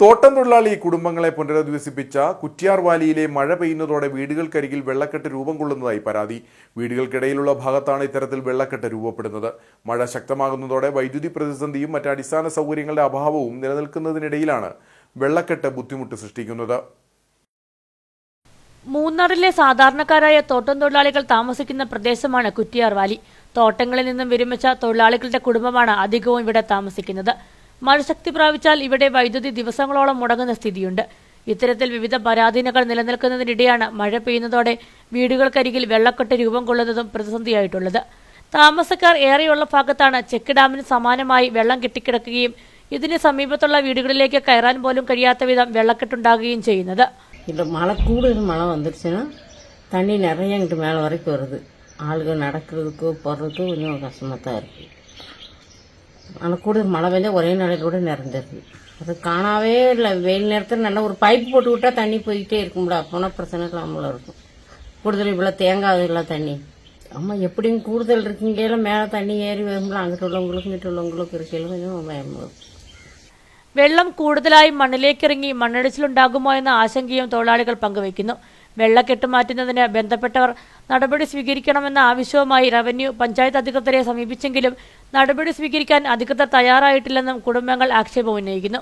തോട്ടം തൊഴിലാളി കുടുംബങ്ങളെ പുനരധിവസിപ്പിച്ച കുറ്റ്യാർ വാലിയിലെ മഴ പെയ്യുന്നതോടെ വീടുകൾക്കരികിൽ വെള്ളക്കെട്ട് രൂപം കൊള്ളുന്നതായി പരാതി. വീടുകൾക്കിടയിലുള്ള ഭാഗത്താണ് ഇത്തരത്തിൽ വെള്ളക്കെട്ട് രൂപപ്പെടുന്നത്. മഴ ശക്തമാകുന്നതോടെ വൈദ്യുതി പ്രതിസന്ധിയും മറ്റ് അടിസ്ഥാന സൗകര്യങ്ങളുടെ അഭാവവും നിലനിൽക്കുന്നതിനിടയിലാണ് വെള്ളക്കെട്ട് ബുദ്ധിമുട്ട് സൃഷ്ടിക്കുന്നത്. മൂന്നാറിലെ സാധാരണക്കാരായ തോട്ടം തൊഴിലാളികൾ താമസിക്കുന്ന പ്രദേശമാണ് കുറ്റിയാർ വാലി തോട്ടങ്ങളിൽ നിന്നും വിരമിച്ച തൊഴിലാളികളുടെ കുടുംബമാണ് അധികവും ഇവിടെ താമസിക്കുന്നത്. മഴ ശക്തി പ്രാപിച്ചാൽ ഇവിടെ വൈദ്യുതി ദിവസങ്ങളോളം മുടങ്ങുന്ന സ്ഥിതിയുണ്ട് ഇത്തരത്തിൽ വിവിധ പരാധീനകൾ നിലനിൽക്കുന്നതിനിടെയാണ് മഴ പെയ്യുന്നതോടെ വീടുകൾക്കരികിൽ വെള്ളക്കെട്ട് രൂപം കൊള്ളുന്നതും പ്രതിസന്ധിയായിട്ടുള്ളത് താമസക്കാർ ഏറെയുള്ള ഭാഗത്താണ് ചെക്ക് ഡാമിന് സമാനമായി വെള്ളം കെട്ടിക്കിടക്കുകയും ഇതിന് സമീപത്തുള്ള വീടുകളിലേക്ക് കയറാൻ പോലും കഴിയാത്ത വിധം വെള്ളക്കെട്ടുണ്ടാകുകയും ചെയ്യുന്നത് இல்லை மழை கூடுதல் மழை வந்துருச்சுன்னா தண்ணி நிறைய இங்கிட்டு மேலே வரைக்கும் வருது ஆளுகள் நடக்கிறதுக்கு போகிறதுக்கு கொஞ்சம் கஷ்டமாக தான் இருக்குது ஆனால் கூடுதல் மழை பெஞ்சா ஒரே நாளைக்கு கூட நிறந்துருது அது காணாவே இல்லை வெயில் நேரத்தில் நல்லா ஒரு பைப் போட்டு விட்டா தண்ணி போய்கிட்டே இருக்கும்ல அப்போனா பிரச்சனை இல்லாமல் இருக்கும் கூடுதல் இவ்வளோ தேங்காது இல்லை தண்ணி ஆமாம் எப்படியும் கூடுதல் இருக்கீங்கள மேலே தண்ணி ஏறி வரும்போது அங்கிட்டு உள்ளவங்களுக்கும் இங்கிட்டு உள்ளவங்களுக்கும் இருக்கையில் கொஞ்சம் பயமாக இருக்கும் വെള്ളം കൂടുതലായി മണ്ണിലേക്കിറങ്ങി മണ്ണിടിച്ചിലുണ്ടാകുമോ എന്ന ആശങ്കയും തൊഴിലാളികൾ പങ്കുവയ്ക്കുന്നു വെള്ളക്കെട്ട് മാറ്റുന്നതിന് ബന്ധപ്പെട്ടവർ നടപടി സ്വീകരിക്കണമെന്ന ആവശ്യവുമായി റവന്യൂ പഞ്ചായത്ത് അധികൃതരെ സമീപിച്ചെങ്കിലും നടപടി സ്വീകരിക്കാൻ അധികൃതർ തയ്യാറായിട്ടില്ലെന്നും കുടുംബങ്ങൾ ആക്ഷേപം ഉന്നയിക്കുന്നു